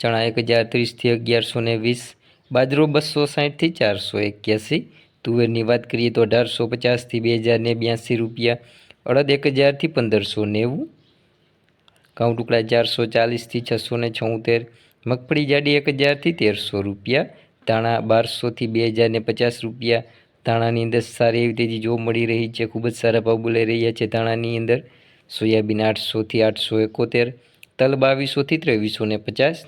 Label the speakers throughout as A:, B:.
A: ચણા એક હજાર ત્રીસથી અગિયારસો ને વીસ, બાજરો બસો સાઠથી ચારસો એક્યાસી, તુવેરની વાત કરીએ તો અઢારસો પચાસથી બે હજાર ને બ્યાસી રૂપિયા, અડદ એક હજારથી પંદરસો નેવું, ઘઉં ટુકડા ચારસો ચાલીસથી છસો ને છોતેર, મગફળી જાડી એક હજારથી તેરસો રૂપિયા, ધાણા બારસોથી બે હજાર ને પચાસ રૂપિયા, ધાણાની અંદર સારી એવી તેજી જોવા મળી રહી છે, ખૂબ જ સારા ભાવ બોલાઈ રહ્યા છે ધાણાની અંદર, સોયાબીન આઠસોથી આઠસો એકોતેર, તલ બાવીસોથી ત્રેવીસો ને પચાસ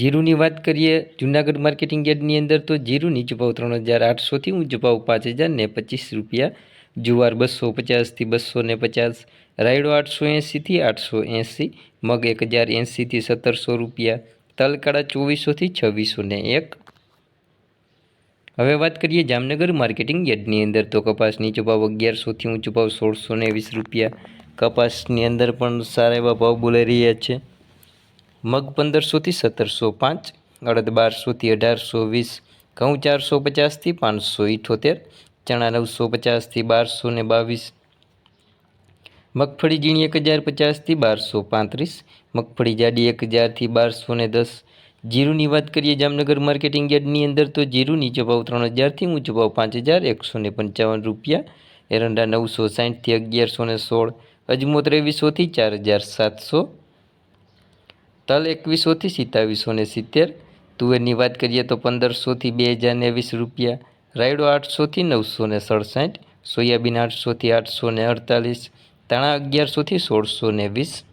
A: જીરુની વાત કરીએ, જુનાગઢ માર્કેટિંગ યાર્ડની અંદર તો જીરુની ચૂપાવ ત્રણ હજાર આઠસોથી ઊંચો ભાવ પાંચ હજાર ને પચીસ રૂપિયા. જુવાર બસો પચાસથી બસો ને પચાસ, રાયડો આઠસો એંસીથી આઠસો એંસી મગ એક હજાર એંસીથી સત્તરસો રૂપિયા, તલકાળા ચોવીસોથી છવ્વીસો ને એક. હવે વાત કરીએ જામનગર માર્કેટિંગ યાર્ડની અંદર તો કપાસની ચૂપાવ અગિયારસોથી ઊંચો ભાવ સોળસો ને વીસ રૂપિયા. કપાસની અંદર પણ સારા એવા ભાવ બોલાઈ રહ્યા છે. મગ પંદરસોથી સત્તરસો પાંચ, અડદ બારસોથી અઢારસો વીસ, ઘઉં ચારસો પચાસથી પાંચસો ઇઠોતેર, ચણા નવસો પચાસથી બારસો ને બાવીસ, મગફળી ઝીણી એક હજાર પચાસથી બારસો પાંત્રીસ, મગફળી જાડી એક હજારથી બારસો ને દસ. જીરુની વાત કરીએ જામનગર માર્કેટિંગ યાર્ડની અંદર, તો જીરું નીચો ભાવ ત્રણ હજારથી ઊંચો ભાવ પાંચ હજાર, એકસો ને પંચાવન રૂપિયા. એરંડા નવસો સાઠથી અગિયારસો ને સોળ અજમો ત્રેવીસોથી ચાર હજાર સાતસો તલ એકવીસોથી સિત્તાવીસો ને સિત્તેર. તુવેરની વાત કરીએ તો પંદરસોથી બે હજાર ને વીસ રૂપિયા. રાયડો આઠસોથી નવસો ને સડસઠ. સોયાબીન આઠસોથી આઠસો ને અડતાલીસ. તાણા અગિયારસોથી સોળસો ને વીસ.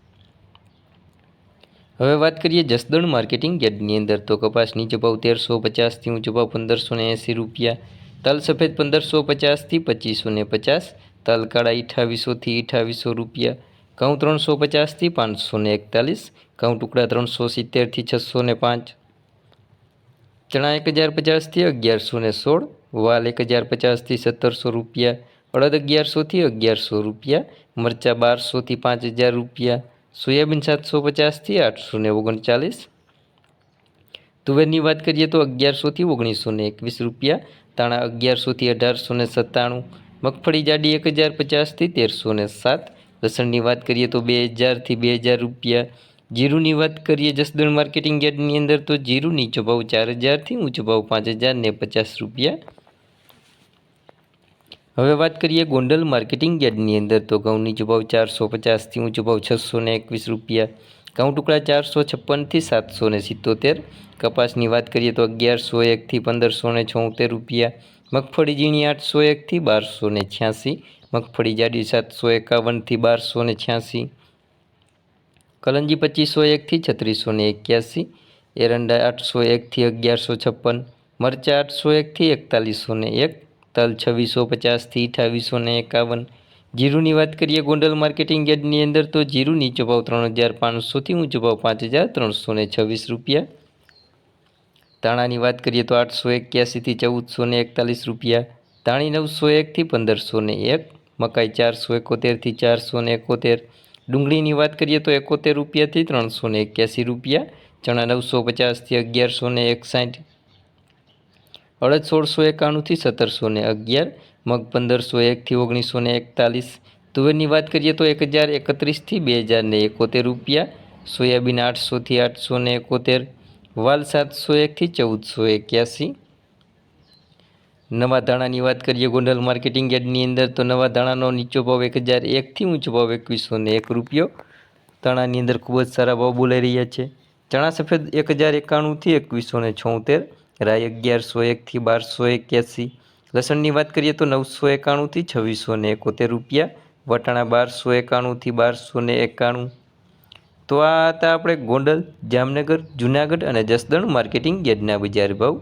A: હવે વાત કરીએ જસદણ માર્કેટિંગ યાર્ડની અંદર. તો કપાસ નીચો ભાવ તેરસો પચાસથી ઊંચો ભાવ પંદરસો ને એંસી રૂપિયા. તલ સફેદ પંદરસો પચાસથી પચીસો ને પચાસ. તલ કાળા અઠાવીસોથી અઠાવીસો રૂપિયા. ઘઉં ત્રણસો પચાસથી પાંચસો ને એકતાલીસ ઘઉં ટુકડા ત્રણસો સિત્તેરથી છસો ને પાંચ. ચણા એક હજાર પચાસથી અગિયારસો ને સોળ, વાલ એક હજાર પચાસથી સત્તરસો રૂપિયા, અડદ અગિયારસોથી અગિયારસો રૂપિયા, મરચાં બારસોથી પાંચ હજાર રૂપિયા, સોયાબીન સાતસો પચાસથી આઠસો ને ઓગણચાલીસ. તુવેરની વાત કરીએ તો અગિયારસોથી ઓગણીસો ને એકવીસ રૂપિયા તાણા અગિયારસોથી અઢારસો ને સત્તાણું, મગફળી જાડી એક હજાર પચાસથી તેરસો ને સાત લસણની વાત કરીએ તો બે હજારથી બે હજાર રૂપિયા. જીરુની વાત કરીએ જસદણ માર્કેટિંગ યાર્ડની અંદર તો જીરું નીચો ભાવ ચાર હજારથી ઊંચો ભાવ પાંચ હજાર ને પચાસ રૂપિયા. હવે વાત કરીએ ગોંડલ માર્કેટિંગ યાર્ડની અંદર તો ઘઉં નીચો ભાવ ચારસો પચાસથી ઊંચો ભાવ છસો ને એકવીસ રૂપિયા. ઘઉં ટુકડા ચારસો છપ્પનથી સાતસો ને સિત્તોતેર. કપાસની વાત કરીએ તો અગિયારસો એકથી પંદરસો ને છોતેર રૂપિયા. મગફળી ઝીણી આઠસો એકથી બારસો ને છ્યાસી. મગફળી જાડી સાતસો એકાવનથી બારસો ને છ્યાસી. કલંજી પચીસો એકથી છત્રીસો ને એક્યાસી. એરંડા આઠસો એકથી અગિયારસો છપ્પન. મરચાં આઠસો એકથી એકતાલીસો ને એક. તલ છવ્વીસો પચાસથી અઠાવીસો ને એકાવન. જીરુની વાત કરીએ ગોંડલ માર્કેટિંગ યાર્ડની અંદર તો જીરું નીચો ભાવ ત્રણ હજાર પાંચસોથી ઊંચો ભાવ પાંચ હજાર ત્રણસો ને છવ્વીસ રૂપિયા. ધાણાની વાત કરીએ તો આઠસો એક્યાસીથી ચૌદસો ને એકતાલીસ રૂપિયા. ધાણી નવસો એકથી પંદરસો ને એક. મકાઈ ચારસો એકોતેરથી ચારસો ને એકોતેર. ડુંગળીની વાત કરીએ તો એકોતેર રૂપિયાથી ત્રણસો ને એક્યાસી રૂપિયા, ચણા નવસો પચાસથી અગિયારસો ને એકસાઠ. અડદ સોળસો એકાણુંથી સત્તરસો ને અગિયાર, મગ પંદરસો એકથી ઓગણીસો ને એકતાલીસ. તુવેરની વાત કરીએ તો એક હજાર એકત્રીસથી બે હજાર ને એકોતેર રૂપિયા, સોયાબીન આઠસોથી આઠસો ને એકોતેર, વાલ સાતસો એકથી ચૌદસો એક્યાસી. નવા ધાણાની વાત કરીએ, ગોંડલ માર્કેટિંગ યાર્ડની અંદર તો નવા ધાણાનો નીચો ભાવ એક હજાર એકથી ઊંચો ભાવ એકવીસો ને એક રૂપિયો. ધાણાની અંદર ખૂબ જ સારા ભાવ બોલાઈ રહ્યા છે. ચણા સફેદ એક હજાર એકાણુંથી એકવીસો ને છોતેર, રાઈ અગિયારસો એકથી બારસો એક્યાસી. લસણની વાત કરીએ તો નવસો એકાણુંથી છવ્વીસો ને એકોતેર રૂપિયા, વટાણા બારસો એકાણુંથી બારસો ને એકાણું. તો આ હતા આપણે ગોંડલ, જામનગર, જુનાગઢ અને જસદણ માર્કેટિંગ યાર્ડના બજાર ભાવ.